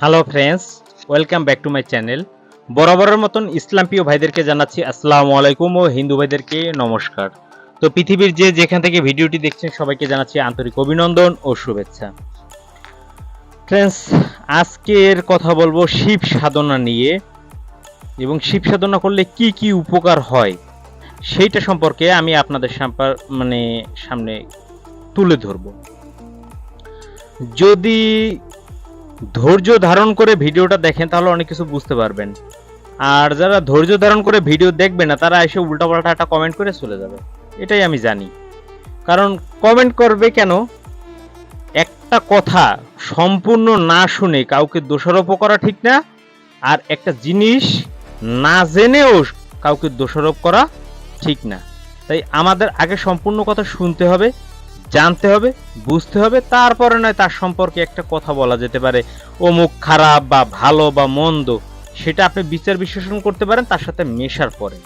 Hello friends welcome back to my channel বরাবরের মতন ইসলাম প্রিয় ভাইদেরকে জানাচ্ছি আসসালামু আলাইকুম ও হিন্দু ভাইদেরকে নমস্কার। তো পৃথিবীর যে যেখান থেকে ভিডিওটি দেখছেন, সবাইকে জানাচ্ছি আন্তরিক অভিনন্দন ও শুভেচ্ছা। ফ্রেন্ডস আজকের কথা বলব শিব সাধনা নিয়ে। এবং শিব সাধনা করলে কি কি উপকার হয়, সেইটা সম্পর্কে আমি আপনাদের সাম্পা- মানে সামনে তুলে ধরব। যদি ধৈর্য ধারণ করে ভিডিওটা দেখেন, তাহলে অনেক কিছু বুঝতে পারবেন। আর যারা ধৈর্য ধারণ করে ভিডিও দেখবে না, তারা এসে উল্টাপাল্টা একটা কমেন্ট করে চলে যাবে। এটাই আমি জানি। কারণ কমেন্ট করবে কেন? একটা কথা সম্পূর্ণ না শুনে কাউকে দোষারোপ করা ঠিক না, আর একটা জিনিস না জেনেও কাউকে দোষারোপ করা ঠিক না। তাই আমাদের আগে সম্পূর্ণ কথা শুনতে হবে জানতে হবে, বুঝতে হবে, তারপরে নয় তার সম্পর্কে একটা কথা বলা যেতে পারে। অমুক খারাপ বা ভালো বা মন্দ, সেটা আপনি বিচার বিশ্লেষণ করতে পারেন, তার সাথে মেশার পরে।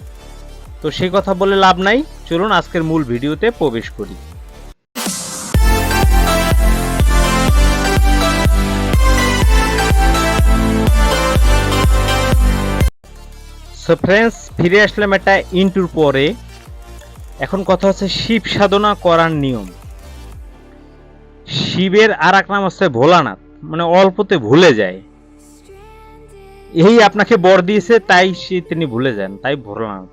তো সেই কথা বলে লাভ নাই, চলুন আজকের মূল ভিডিওতে প্রবেশ করি। সো ফ্রেন্ডস ফিরে আসলাম একটা ইন্টুর পরে। এখন কথা হচ্ছে, শিব সাধনা করার নিয়ম। শিবের আর এক নাম হচ্ছে ভোলানাথ। মানে অল্পতে ভুলে যায়। এই আপনাকে বর দিয়েছে, তাই সে তিনি ভুলে যান, তাই ভোলানাথ।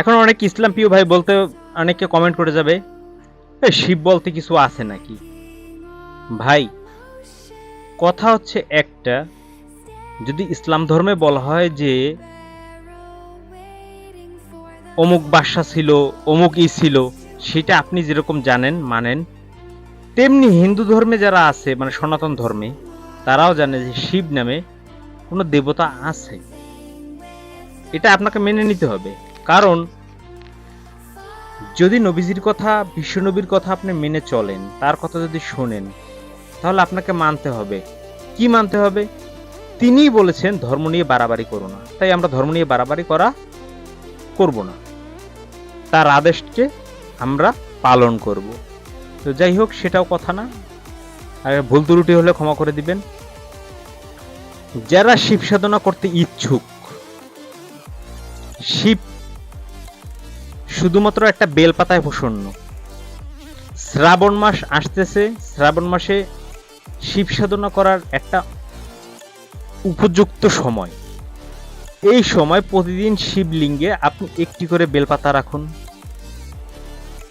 এখন অনেক ইসলাম প্রিয় ভাই বলতে অনেকে কমেন্ট করে যাবে শিব বলতে কিছু আছে নাকি? ভাই, কথা হচ্ছে একটা, যদি ইসলাম ধর্মে বলা হয় যে অমুক বাসা ছিল, অমুক ই ছিল, সেটা আপনি যেরকম জানেন, মানেন তেমনি হিন্দু ধর্মে যারা আছে মানে সনাতন ধর্মে, তারাও জানে যে শিব নামে কোনো দেবতা আছে। এটা আপনাকে মেনে নিতে হবে। কারণ, যদি নবীজির কথা, বিশ্বনবীর কথা আপনি মেনে চলেন, তার কথা যদি শোনেন, তাহলে আপনাকে মানতে হবে। কি মানতে হবে? তিনিই বলেছেন, ধর্ম নিয়ে বাড়াবাড়ি করো না। তাই আমরা ধর্ম নিয়ে বাড়াবাড়ি করা করব না। তার আদেশকে আমরা পালন করব। তো যাই হোক, সেটাও কথা না। আর ভুল ত্রুটি হলে ক্ষমা করে দিবেন। যারা শিব সাধনা করতে ইচ্ছুক, শিব শুধুমাত্র একটা বেলপাতায় প্রসন্ন। শ্রাবণ মাস আসতেছে, শ্রাবণ মাসে শিব সাধনা করার একটা উপযুক্ত সময়। এই সময় প্রতিদিন শিবলিঙ্গে আপনি একটি করে বেলপাতা রাখুন।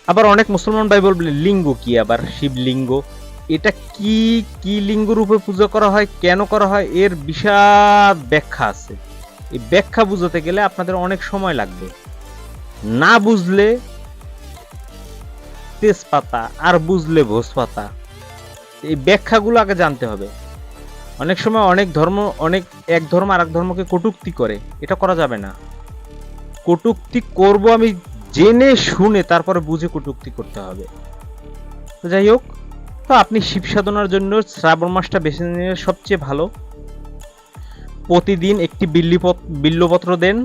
আবার অনেক মুসলমান ভাই বলবেন লিঙ্গ কি আবার? শিবলিঙ্গ। এটা কি কি লিঙ্গ রূপে পুজো করা হয়, কেন করা হয়, এর বিশাল ব্যাখ্যা আছে। এই ব্যাখ্যা বুঝতে গেলে আপনাদের অনেক সময় লাগবে। না বুঝলে তেজপাতা, আর বুঝলে ভোজপাতা। এই ব্যাখ্যাগুলো আগে জানতে হবে। অনেক সময় অনেক ধর্ম, অনেক এক ধর্ম আর এক ধর্মকে কটুক্তি করে। এটা করা যাবে না। কটুক্তি করব আমি জেনে, শুনে, তারপরে বুঝে কটুক্তি করতে হবে। তো যাই হোক, তো আপনি শিব সাধনার জন্য শ্রাবণ মাসটা বেছে নিলে সবচেয়ে ভালো। প্রতিদিন একটি বিল্লিপত, বিল্লপত্র দেন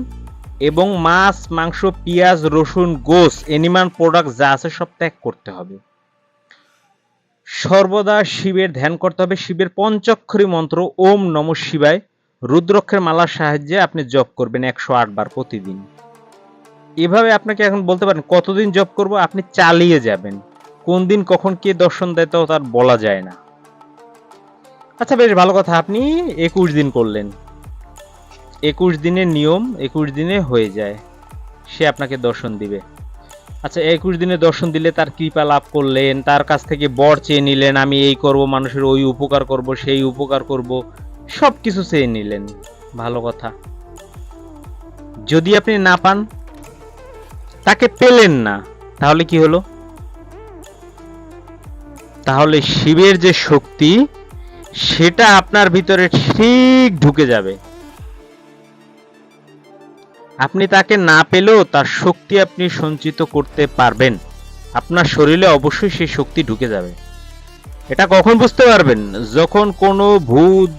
এবং মাছ, মাংস, পেঁয়াজ, রসুন, গোস এনিমাল প্রোডাক্ট যা আছে সব ত্যাগ করতে হবে। সর্বদা শিবের ধ্যান করতে হবে। শিবের পঞ্চাক্ষরী মন্ত্র, ওম নম শিবায়, রুদ্রক্ষের মালার সাহায্যে আপনি জপ করবেন একশো আট বার প্রতিদিন। এভাবে আপনাকে এখন বলতে পারেন কতদিন জব করব, আপনি চালিয়ে যাবেন। কোন দিন কখন কে দর্শন দেয় তাও তার বলা যায় না। আচ্ছা বেশ ভালো কথা, আপনি একুশ দিন করলেন। একুশ দিনের নিয়ম একুশ দিনে হয়ে যায়, সে আপনাকে দর্শন দিবে। আচ্ছা একুশ দিনে দর্শন দিলে তার কৃপা লাভ করলেন, তার কাছ থেকে বর চেয়ে নিলেন, আমি এই করব, মানুষের ওই উপকার করব, সেই উপকার করব সব কিছু চেয়ে নিলেন। ভালো কথা। যদি আপনি না পান তাকে পেলেন না। তাহলে কি হলো? তাহলে শিবের যে শক্তি, সেটা আপনার ভিতরে ঠিক ঢুকে যাবে। আপনি তাকে না পেলেও তার শক্তি আপনি সঞ্চিত করতে পারবেন। আপনার শরীরে অবশ্যই সেই শক্তি ঢুকে যাবে। এটা কখন বুঝতে পারবেন? যখন কোনো ভূত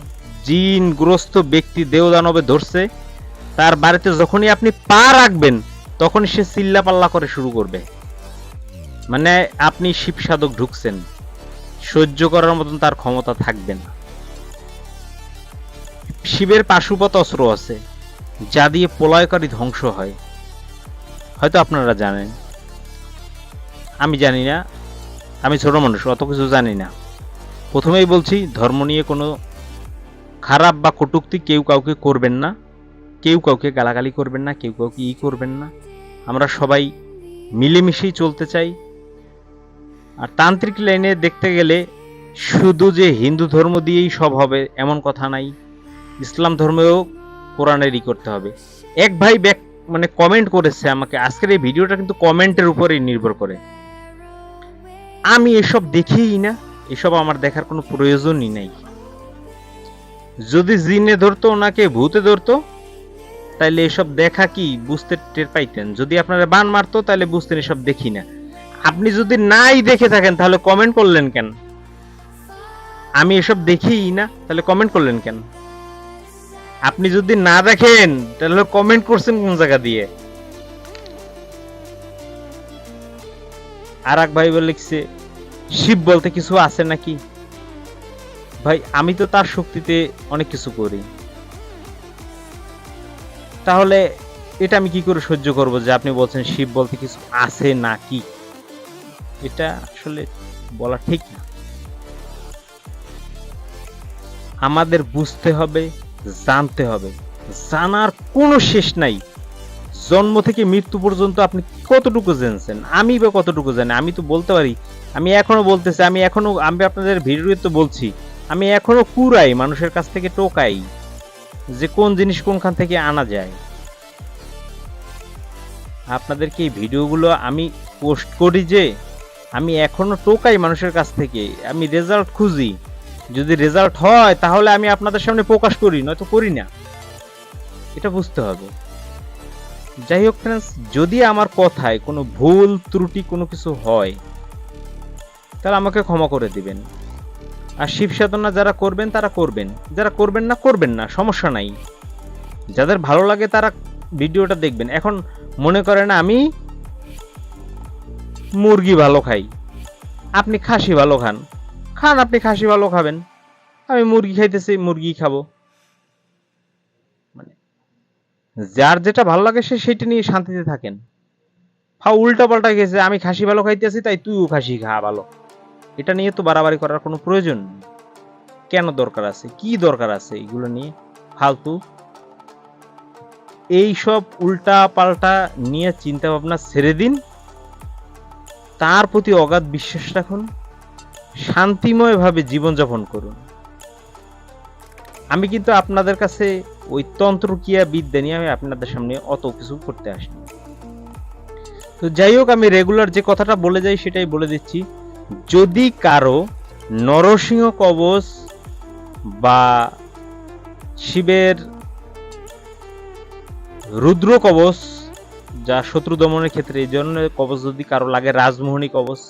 জিনগ্রস্ত ব্যক্তি দেওদানবে ধরছে, তার বাড়িতে যখনই আপনি পা রাখবেন তখন সে চিল্লা পাল্লা করে শুরু করবে। মানে আপনি শিব সাধক ঢুকছেন। সহ্য করার মতন তার ক্ষমতা থাকবে না। শিবের পাশুপত অস্ত্র আছে, যা দিয়ে প্রলয়কারী ধ্বংস হয়। হয়তো আপনারা জানেন। আমি জানি না। আমি ছোট মানুষ, অত কিছু জানি না। প্রথমেই বলছি, ধর্ম নিয়ে কোনো খারাপ বা কটূক্তি কেউ কাউকে করবেন না। কেউ কাউকে গালাগালি করবেন না, কেউ কাউকে ই করবেন না। আমরা সবাই মিলেমিশেই চলতে চাই। আর তান্ত্রিক লাইনে দেখতে গেলে শুধু যে হিন্দু ধর্ম দিয়েই সব হবে এমন কথা নাই। ইসলাম ধর্মেও কোরআনেরই করতে হবে। এক ভাই ব্যাক মানে কমেন্ট করেছে আমাকে, আজকের এই ভিডিওটা কিন্তু কমেন্টের উপরেই নির্ভর করে। আমি এসব দেখিই না, এসব আমার দেখার কোনো প্রয়োজনই নাই। যদি জিনে ধরতো, ওনাকে ভূতে ধরতো তাইলে এসব দেখা কি? বুঝতে টের পাইতেন। যদি আপনারা বান মারতো তাহলে বুঝতেন এসব দেখি না। আপনি যদি নাই দেখে থাকেন, তাহলে কমেন্ট করলেন কেন? আমি এসব দেখিই না, তাহলে কমেন্ট করলেন কেন? আপনি যদি না দেখেন, তাহলে কমেন্ট করছেন কোন জায়গা দিয়ে? আর এক ভাই লিখছে শিব বলতে কিছু আছে নাকি? ভাই, আমি তো তার শক্তিতে অনেক কিছু করি। তাহলে এটা আমি কি করে সহ্য করব যে আপনি বলছেন শিব বলতে কিছু আছে নাকি? এটা আসলে বলা ঠিক না। আমাদের বুঝতে হবে, জানতে হবে। জানার কোনো শেষ নাই। জন্ম থেকে মৃত্যু পর্যন্ত আপনি কতটুকু জেনছেন? আমি বা কতটুকু জানি? আমি তো বলতে পারি। আমি এখনও বলতেছি, আমি এখনও, আমি আপনাদের ভিডিওতে বলছি, আমি এখনও কুরাই মানুষের কাছ থেকে টোকাই। যে কোন জিনিস কোনখান থেকে আনা যায়। আপনাদেরকে এই ভিডিওগুলো আমি পোস্ট করি যে, আমি এখনও টোকাই মানুষের কাছ থেকে, আমি রেজাল্ট খুঁজি। যদি রেজাল্ট হয়, তাহলে আমি আপনাদের সামনে প্রকাশ করি, নয়তো করি না। এটা বুঝতে হবে। যাই হোক ফ্রেন্ডস যদি আমার কথায় কোনো ভুল, ত্রুটি কোনো কিছু হয়, তাহলে আমাকে ক্ষমা করে দিবেন। আর শিব সাধনা যারা করবেন, তারা করবেন। যারা করবেন না করবেন না, সমস্যা নাই। যাদের ভালো লাগে, তারা ভিডিওটা দেখবেন। এখন মনে করেন আমি মুরগি ভালো খাই। আপনি খাসি ভালো খান। খান, আপনি খাসি ভালো খাবেন। আমি মুরগি খাইতেছি মুরগি খাব। মানে যার যেটা ভালো লাগে, সে সেটা নিয়ে শান্তিতে থাকেন। হা উল্টা পাল্টা গেছে, আমি খাসি ভালো খাইতেছি, তাই তুইও খাসি খা ভালো। এটা নিয়ে তো বাড়াবাড়ি করার কোনো প্রয়োজন নেই। কেন দরকার আছে? কি দরকার আছে এগুলো নিয়ে? ফালতু। এই সব উল্টা পাল্টা নিয়ে চিন্তা ভাবনা ছেড়ে দিন। তার প্রতি অগাধ বিশ্বাস রাখুন। শান্তিময়ভাবে জীবনযাপন করুন। আমি কিন্তু আপনাদের কাছে ওই তন্ত্রক্রিয়া বিদ্যা নিয়ে আমি আপনাদের সামনে অত কিছু করতে আসিনি। তো যাই হোক, আমি রেগুলার যে কথাটা বলে যাই সেটাই বলে দিচ্ছি। যদি কারও নরসিংহ কবচ বা শিবের রুদ্র কবচ যা শত্রু দমনের ক্ষেত্রে, এই ধরনের কবচ যদি কারও লাগে, রাজমোহনী কবচ,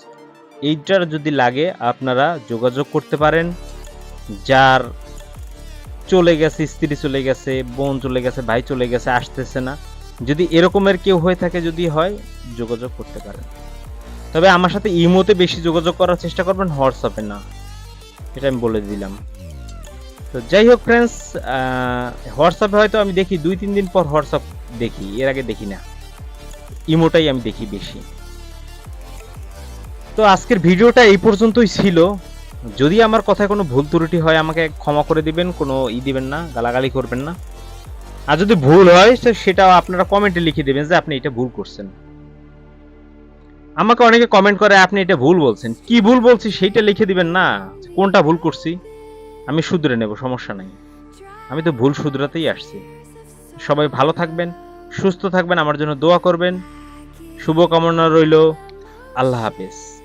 এইটার যদি লাগে, আপনারা যোগাযোগ করতে পারেন। যার চলে গেছে, স্ত্রী চলে গেছে, বোন চলে গেছে, ভাই চলে গেছে, আসতেছে না। যদি এরকমের কেউ হয়ে থাকে, যদি হয়, যোগাযোগ করতে পারেন। তবে আমার সাথে ইমোতে বেশি যোগাযোগ করার চেষ্টা করবেন, হোয়াটসঅ্যাপে না। এটা আমি বলে দিলাম। তো যাই হোক ফ্রেন্ডস হোয়াটসঅ্যাপে হয়তো আমি দেখি, দুই তিন দিন পর হোয়াটসঅ্যাপ দেখি, এর আগে দেখি না। ইমোটাই আমি দেখি বেশি। তো আজকের ভিডিওটা এই পর্যন্তই ছিল। যদি আমার কথায় কোনো ভুল ত্রুটি হয়, আমাকে ক্ষমা করে দিবেন, কোনো ই দিবেন না, গালাগালি করবেন না। আর যদি ভুল হয় সেটা আপনারা কমেন্টে লিখে দেবেন যে আপনি এটা ভুল করছেন। আমাকে অনেকে কমেন্ট করে, আপনি এটা ভুল বলছেন। কি ভুল বলছি সেইটা লিখে দিবেন না। কোনটা ভুল করছি? আমি শুধরে নেব, সমস্যা নাই। আমি তো ভুল শুধরাতেই আসছি। সবাই ভালো থাকবেন, সুস্থ থাকবেন, আমার জন্য দোয়া করবেন। শুভকামনা রইল। আল্লাহ হাফেজ।